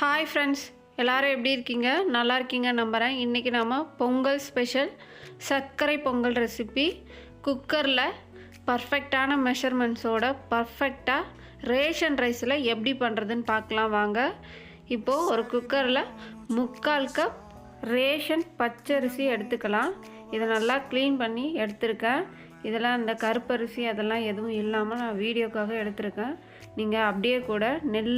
Hi friends எல்லோரும் எப்படி இருக்கீங்க? நல்லா இருக்கீங்க நம்புகிறேன் இன்றைக்கி நாம் பொங்கல் ஸ்பெஷல் சர்க்கரை பொங்கல் ரெசிபி குக்கரில் பர்ஃபெக்டான மெஷர்மெண்ட்ஸோட பர்ஃபெக்டாக ரேஷன் ரைஸில் எப்படி பண்ணுறதுன்னு பார்க்கலாம் வாங்க. இப்போது ஒரு குக்கரில் முக்கால் கப் ரேஷன் பச்சரிசி எடுத்துக்கலாம். இதை நல்லா க்ளீன் பண்ணி எடுத்திருக்கேன். இதெல்லாம் இந்த கருப்பரிசி அதெல்லாம் எதுவும் இல்லாமல் நான் வீடியோக்காக எடுத்திருக்கேன். நீங்கள் அப்படியே கூட நெல்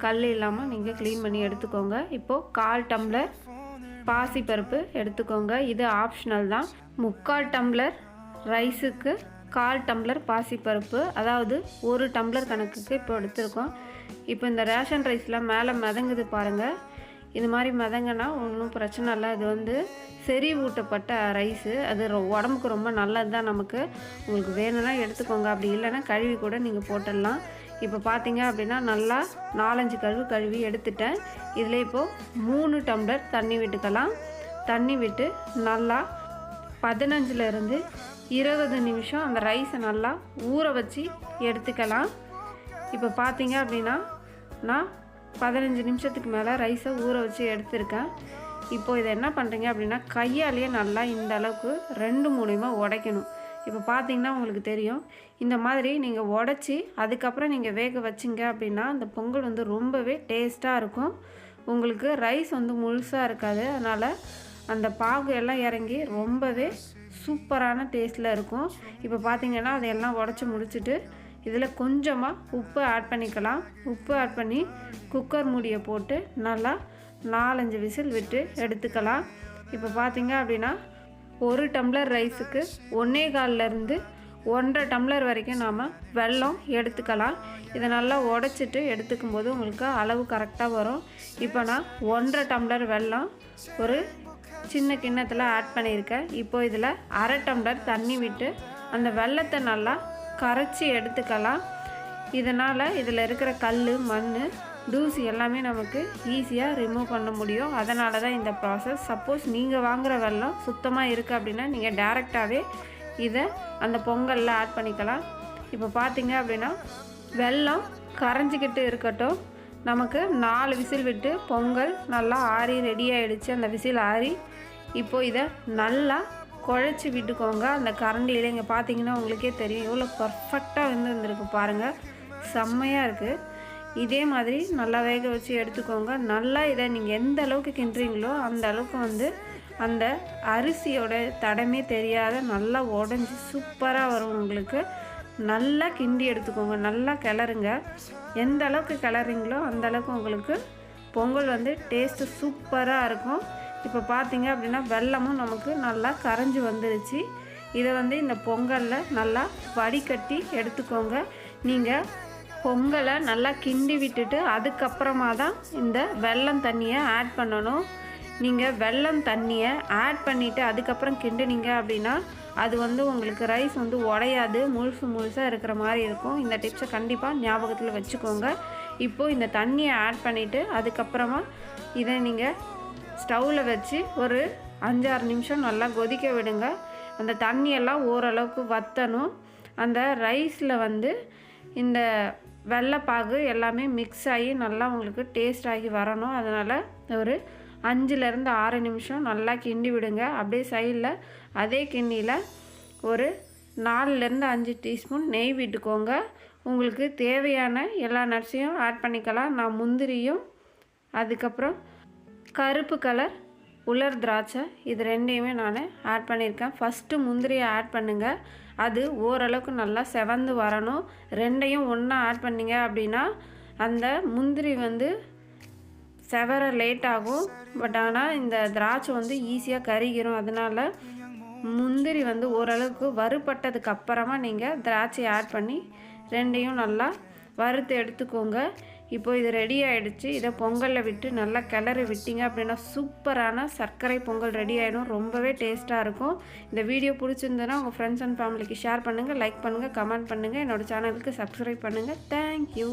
கல் இல்லாமல் நீங்கள் க்ளீன் பண்ணி எடுத்துக்கோங்க. இப்போது கால் டம்ளர் பாசிப்பருப்பு எடுத்துக்கோங்க. இது ஆப்ஷனல் தான். முக்கால் டம்ளர் ரைஸுக்கு கால் டம்ளர் பாசிப்பருப்பு அதாவது ஒரு டம்ளர் கணக்குக்கு இப்போ எடுத்திருக்கோம். இப்போ இந்த ரேஷன் ரைஸில் மேலே மிதங்குது பாருங்கள் இது மாதிரி மிதங்கன்னா ஒன்றும் பிரச்சனை இல்லை. இது வந்து செறிவூட்டப்பட்ட ரைஸு அது ரொ- உடம்புக்கு ரொம்ப நல்லது தான் நமக்கு. உங்களுக்கு வேணும்னா எடுத்துக்கோங்க. அப்படி இல்லைன்னா கழுவி கூட நீங்கள் போட்டுடலாம். இப்போ பார்த்தீங்க அப்படின்னா நல்லா நாலஞ்சு கழுவு கழுவி எடுத்துட்டேன். இதில் இப்போது மூணு டம்ளர் தண்ணி விட்டுக்கலாம். தண்ணி விட்டு நல்லா பதினஞ்சுலேருந்து இருபது நிமிஷம் அந்த ரைஸை நல்லா ஊற வச்சு எடுத்துக்கலாம். இப்போ பார்த்தீங்க அப்படின்னா நான் பதினஞ்சு நிமிஷத்துக்கு மேலே ரைஸை ஊற வச்சு எடுத்திருக்கேன். இப்போது இதை என்ன பண்ணுறீங்க அப்படின்னா கையாலேயே நல்லா இந்த அளவுக்கு ரெண்டு மூலியமாக உடைக்கணும். இப்போ பார்த்தீங்கன்னா உங்களுக்கு தெரியும். இந்த மாதிரி நீங்கள் உடச்சி அதுக்கப்புறம் நீங்கள் வேக வச்சிங்க அப்படின்னா அந்த பொங்கல் வந்து ரொம்பவே டேஸ்ட்டாக இருக்கும். உங்களுக்கு ரைஸ் வந்து முழுசாக இருக்காது. அதனால் அந்த பாகு எல்லாம் இறங்கி ரொம்பவே சூப்பரான டேஸ்ட்டில் இருக்கும். இப்போ பார்த்தீங்கன்னா அதையெல்லாம் உடச்சி முடிச்சுட்டு இதில் கொஞ்சமாக உப்பு ஆட் பண்ணிக்கலாம். உப்பு ஆட் பண்ணி குக்கர் மூடியை போட்டு நல்லா நாலஞ்சு விசில் விட்டு எடுத்துக்கலாம். இப்போ பார்த்தீங்க அப்படின்னா ஒரு டம்ளர் ரைஸுக்கு ஒன்றே இருந்து ஒன்றரை டம்ளர் வரைக்கும் நாம் வெல்லம் எடுத்துக்கலாம். இதை நல்லா உடச்சிட்டு எடுத்துக்கும் போது உங்களுக்கு அளவு கரெக்டாக வரும். இப்போ நான் ஒன்றரை டம்ளர் வெல்லம் ஒரு சின்ன கிண்ணத்தில் ஆட் பண்ணியிருக்கேன். இப்போ இதில் அரை டம்ளர் தண்ணி விட்டு அந்த வெள்ளத்தை நல்லா கரைச்சி எடுத்துக்கலாம். இதனால் இதில் இருக்கிற கல் மண் டூஸ் எல்லாமே நமக்கு ஈஸியாக ரிமூவ் பண்ண முடியும். அதனால தான் இந்த ப்ராசஸ் சப்போஸ் நீங்கள் வாங்குகிற வெல்லம் சுத்தமாக இருக்குது அப்படின்னா நீங்கள் டேரெக்டாகவே இதை அந்த பொங்கலில் ஆட் பண்ணிக்கலாம். இப்போ பார்த்தீங்க அப்படின்னா வெல்லம் கரைஞ்சிக்கிட்டு இருக்கட்டும். நமக்கு நாலு விசில் விட்டு பொங்கல் நல்லா ஆறி ரெடி ஆகிடுச்சு அந்த விசில் ஆறி இப்போ இதை நல்லா குழச்சி விட்டுக்கோங்க. அந்த கரண்டியில் இங்கே பார்த்தீங்கன்னா உங்களுக்கே தெரியும். எவ்வளோ பர்ஃபெக்டாக வந்து வந்திருக்கு பாருங்கள் செம்மையாக இருக்குது இதே மாதிரி நல்லா வேக வச்சு எடுத்துக்கோங்க. நல்லா இதை நீங்கள் எந்த அளவுக்கு கிண்டுறீங்களோ அந்த அளவுக்கு வந்து அந்த அரிசியோட தடமே தெரியாத நல்லா உடஞ்சி சூப்பராக வரும் உங்களுக்கு. நல்லா கிண்டி எடுத்துக்கோங்க. நல்லா கிளறுங்க. எந்த அளவுக்கு கிளறீங்களோ அந்த அளவுக்கு உங்களுக்கு பொங்கல் வந்து டேஸ்ட்டு சூப்பராக இருக்கும். இப்போ பார்த்தீங்க அப்படின்னா வெல்லமும் நமக்கு நல்லா கரைஞ்சி வந்துருச்சு. இதை வந்து இந்த பொங்கலில் நல்லா வடிகட்டி எடுத்துக்கோங்க. நீங்கள் பொங்கலை நல்லா கிண்டி விட்டுட்டு அதுக்கப்புறமா தான் இந்த வெல்லம் தண்ணியை ஆட் பண்ணணும். நீங்கள் வெல்லம் தண்ணியை ஆட் பண்ணிவிட்டு அதுக்கப்புறம் கிண்டுனீங்க அப்படின்னா அது வந்து உங்களுக்கு ரைஸ் வந்து உடையாது. முழுசு முழுசாக இருக்கிற மாதிரி இருக்கும். இந்த டிப்ஸை கண்டிப்பாக ஞாபகத்தில் வச்சுக்கோங்க. இப்போது இந்த தண்ணியை ஆட் பண்ணிவிட்டு அதுக்கப்புறமா இதை நீங்கள் ஸ்டவ்வில் வச்சு ஒரு அஞ்சாறு நிமிஷம் நல்லா கொதிக்க விடுங்க. அந்த தண்ணியெல்லாம் ஓரளவுக்கு வற்றணும் அந்த ரைஸில் வந்து இந்த வெள்ளைப்பாகு எல்லாமே மிக்ஸ் ஆகி நல்லா உங்களுக்கு டேஸ்ட் ஆகி வரணும். அதனால் ஒரு அஞ்சுலேருந்து ஆறு நிமிஷம் நல்லா கிண்டி விடுங்க. அப்படியே சைடில் அதே கிண்ணியில் ஒரு நாலுலேருந்து அஞ்சு டீஸ்பூன் நெய் விட்டுக்கோங்க. உங்களுக்கு தேவையான எல்லா நட்ஸையும் ஆட் பண்ணிக்கலாம். நான் முந்திரியும் அதுக்கப்புறம் கருப்பு கலர் உலர் திராட்சை இது ரெண்டையுமே நான் ஆட் பண்ணியிருக்கேன் ஃபஸ்ட்டு முந்திரியை ஆட் பண்ணுங்கள் அது ஓரளவுக்கு நல்லா செவந்து வரணும். ரெண்டையும் ஒன்றா ஆட் பண்ணிங்க அப்படின்னா அந்த முந்திரி வந்து செவர லேட் ஆகும். பட் ஆனால் இந்த திராட்சை வந்து ஈஸியாக கருகிரும். அதனால் முந்திரி வந்து ஓரளவுக்கு வறுபட்டதுக்கு அப்புறமா நீங்கள் திராட்சை ஆட் பண்ணி ரெண்டையும் நல்லா வறுத்து எடுத்துக்கோங்க. இப்போ இது ரெடி ஆகிடுச்சு இதை பொங்கலில் விட்டு நல்லா கிளறி விட்டீங்க அப்படின்னா சூப்பரான சர்க்கரை பொங்கல் ரெடி ஆகிடும் ரொம்பவே டேஸ்ட்டாக இருக்கும். இந்த வீடியோ பிடிச்சிருந்ததுன்னா உங்கள் ஃப்ரெண்ட்ஸ் அண்ட் ஃபேமிலிக்கு ஷேர் பண்ணுங்கள் லைக் பண்ணுங்கள் கமெண்ட் பண்ணுங்கள் என்னோட சேனலுக்கு சப்ஸ்கிரைப் பண்ணுங்கள் தேங்க்யூ